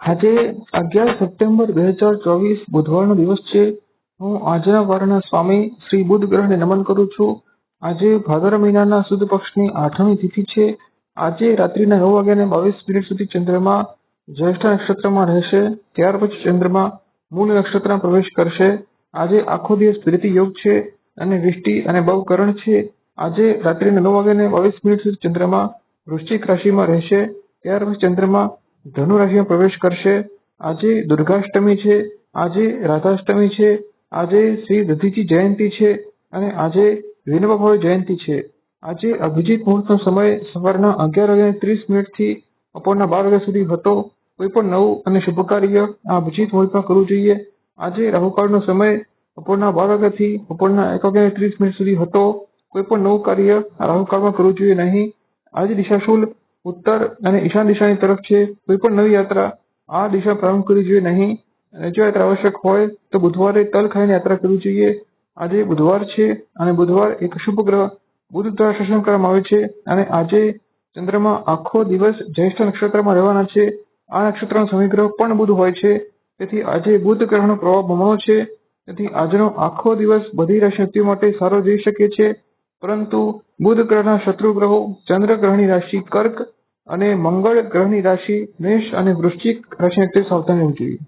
આજે અગિયાર સપ્ટેમ્બર બે હજાર ચોવીસ બુધવારનો દિવસ છે. હું આજના વારના સ્વામી શ્રી બુદ્ધ ગ્રહને નમન કરું છું. આજે ભાદર મહિનાના સુદ પક્ષની આઠમી તિથિ છે. આજે રાત્રિના નવ વાગ્યાને બાવીસ મિનિટ સુધી ચંદ્રમા જ્યેષ્ઠ નક્ષત્રમાં રહેશે. ત્યાર પછી ચંદ્રમા મૂળ નક્ષત્રમાં પ્રવેશ કરશે. આજે આખો દિવસ પ્રીતિ યોગ છે અને વિષ્ટિ અને બવકરણ છે. આજે રાત્રિના નવ વાગ્યાને બાવીસ મિનિટ સુધી ચંદ્રમા વૃશ્ચિક રાશિમાં રહેશે. ત્યાર પછી ચંદ્રમા ધનુ રાશિમાં પ્રવેશ કરશે. આજે દુર્ગાષ્ટમી છે. આજે રાધાષ્ટમી છે. આજે શ્રી દધીજી જયંતી છે અને આજે વિનોબા ભાવે જયંતી છે. આજે અભિજીત મુહૂર્તનો સમય સવારના અગિયાર વાગ્યાને ત્રીસ મિનિટથી બપોરના બાર વાગ્યા સુધી હતો. કોઈ પણ નવું અને શુભ કાર્ય આ અભિજીત મુહૂર્તમાં કરવું જોઈએ. આજે રાહુકાળનો સમય બપોરના બાર વાગ્યાથી બપોરના એક વાગ્યાને ત્રીસ મિનિટ સુધી હતો. કોઈ પણ નવું કાર્ય આ રાહુકાળમાં કરવું જોઈએ નહીં. આજે દિશાશુલ ઉત્તર અને ઈશાન દિશાની તરફ છે, કોઈ પણ નવી યાત્રા આ દિશા પ્રારંભ કરવી જોઈએ નહીં. અને જો યાત્રા આવશ્યક હોય, તો બુધવારે તલ ખાઈને યાત્રા કરવી જોઈએ. આજે બુધવાર છે અને બુધવાર એક શુભ ગ્રહ બુધ દ્વારા શાસન કરવામાં આવે છે અને આજે ચંદ્રમાં આખો દિવસ જ્યેષ્ઠ નક્ષત્રમાં રહેવાના છે. આ નક્ષત્રનો સમયગ્રહ પણ બુધ હોય છે. તેથી આજે બુધ ગ્રહનો પ્રભાવ બમણો છે. તેથી આજનો આખો દિવસ બધી રાશિ માટે સારો જઈ શકે છે. પરંતુ બુધ ગ્રહના શત્રુ ગ્રહો ચંદ્ર ગ્રહની રાશિ કર્ક અને મંગળ ગ્રહની રાશિ મેષ અને વૃશ્ચિક રાશિ વ્યક્તિઓ સાવધાન રહેવું જોઈએ.